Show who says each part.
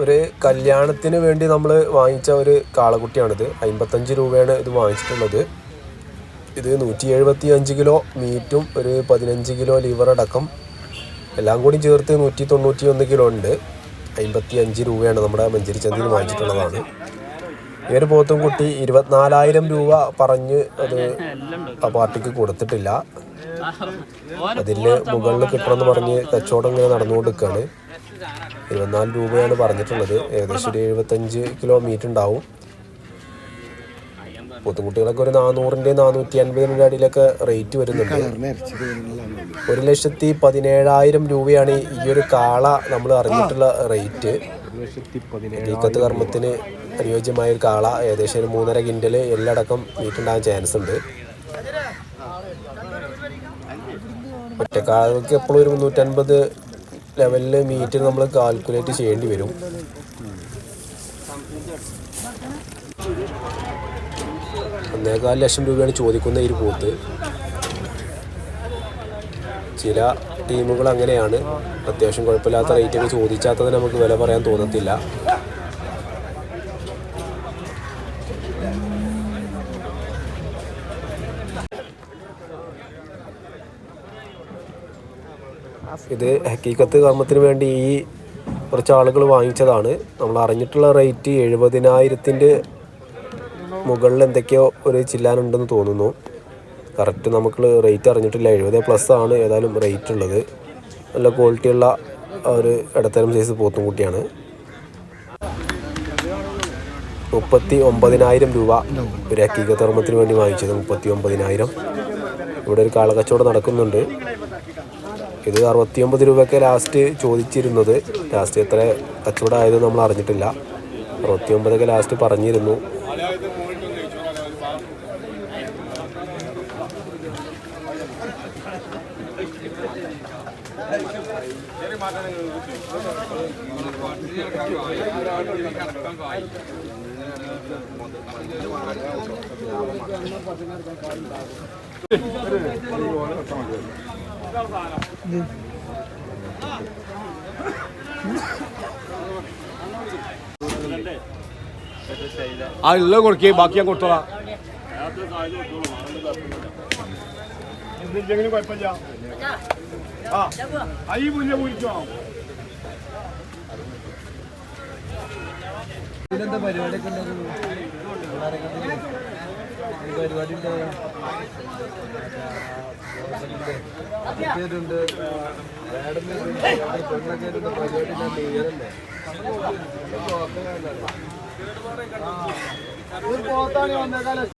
Speaker 1: ഒരു കല്യാണത്തിന് വേണ്ടി നമ്മൾ വാങ്ങിച്ച ഒരു കാളക്കുട്ടിയാണിത്. അമ്പത്തഞ്ച് രൂപയാണ് ഇത് വാങ്ങിച്ചിട്ടുള്ളത്. ഇത് നൂറ്റി എഴുപത്തി അഞ്ച് കിലോ മീറ്റും ഒരു പതിനഞ്ച് കിലോ ലിവർ അടക്കം എല്ലാം കൂടി ചേർത്ത് നൂറ്റി തൊണ്ണൂറ്റി ഒന്ന് കിലോ ഉണ്ട്. അമ്പത്തി അഞ്ച് രൂപയാണ് നമ്മുടെ മഞ്ചേരി ചന്തയിൽ വാങ്ങിച്ചിട്ടുള്ളതാണ്. ഈ ഒരു പോത്തും കുട്ടി ഇരുപത്തിനാലായിരം രൂപ പറഞ്ഞ് അത് ആ പാർട്ടിക്ക് കൊടുത്തിട്ടില്ല. അതിൽ മുകളിൽ കിട്ടണമെന്ന് പറഞ്ഞ് കച്ചവടം ഇങ്ങനെ നടന്നുകൊണ്ടിരിക്കുകയാണ്. ഇരുപത്തിനാല് രൂപയാണ് പറഞ്ഞിട്ടുള്ളത്. ഏകദേശം ഒരു എഴുപത്തഞ്ച് കിലോ മീറ്റ് ഉണ്ടാവും. പോത്തുകുട്ടികളൊക്കെ ഒരു നാനൂറിന്റെ നാനൂറ്റി അൻപതിന്റെ അടിയിലൊക്കെ റേറ്റ് വരുന്നുണ്ട്. ഒരു ലക്ഷത്തി പതിനേഴായിരം രൂപയാണ് ഈ ഒരു കാള നമ്മൾ അറിഞ്ഞിട്ടുള്ള റേറ്റ് നീക്കത്ത് കർമ്മത്തിന് അനുയോജ്യമായ ഒരു കാള ഏകദേശം ഒരു മൂന്നര കിൻഡൽ എല്ലടക്കം വീട്ടുണ്ടാകാൻ ചാൻസ് ഉണ്ട്. ഒറ്റക്കാലക്ക് എപ്പോഴും ഒരു മുന്നൂറ്റൻപത് ലെവലിൽ മീറ്റ് നമ്മൾ കാൽക്കുലേറ്റ് ചെയ്യേണ്ടി വരും. ഒന്നേകാൽ ലക്ഷം രൂപയാണ് ചോദിക്കുന്ന ഈ പോത്ത് ചില ടീമുകൾ അങ്ങനെയാണ്. അത്യാവശ്യം കുഴപ്പമില്ലാത്ത റേറ്റൊക്കെ ചോദിച്ചാത്തത് നമുക്ക് വില പറയാൻ തോന്നത്തില്ല. ഇത് ഹക്കീക്കത്ത് കർമ്മത്തിന് വേണ്ടി ഈ കുറച്ച് ആളുകൾ വാങ്ങിച്ചതാണ്. നമ്മൾ അറിഞ്ഞിട്ടുള്ള റേറ്റ് എഴുപതിനായിരത്തിന്റെ മുകളിൽ എന്തൊക്കെയോ ഒരു ചില്ലാനുണ്ടെന്ന് തോന്നുന്നു. കറക്റ്റ് നമുക്ക് റേറ്റ് അറിഞ്ഞിട്ടില്ല. എഴുപത് പ്ലസ് ആണ് ഏതായാലും റേറ്റ് ഉള്ളത്. നല്ല ക്വാളിറ്റിയുള്ള ഒരു ഇടത്തരം സൈസ് പോത്തും കുട്ടിയാണ് മുപ്പത്തി ഒമ്പതിനായിരം രൂപ ഒരു ഹക്കീക വേണ്ടി വാങ്ങിച്ചത്. മുപ്പത്തി ഒമ്പതിനായിരം ഇവിടെ ഒരു കാളക്കച്ചവടം നടക്കുന്നുണ്ട്. ഇത് അറുപത്തിയൊമ്പത് രൂപയൊക്കെ ലാസ്റ്റ് ചോദിച്ചിരുന്നത്. ലാസ്റ്റ് എത്ര കച്ചവടമായത് നമ്മൾ അറിഞ്ഞിട്ടില്ല. അറുപത്തിയൊമ്പതൊക്കെ ലാസ്റ്റ് പറഞ്ഞിരുന്നു.
Speaker 2: ആ ഉള്ള കൊടുക്കേ ബാക്കി ഞാൻ കൊടുത്തോളാം. എന്തെങ്കിലും കുഴപ്പമില്ല. ആ ഈ മുന്നേ കുഴിച്ചോ?
Speaker 3: ഇതിനെന്താ പരിപാടിയൊക്കെ ഉണ്ടായിരുന്നു പരിപാടി ഉണ്ട് പെണ്ണൊക്കെ പരിപാടി ഉയരല്ലേ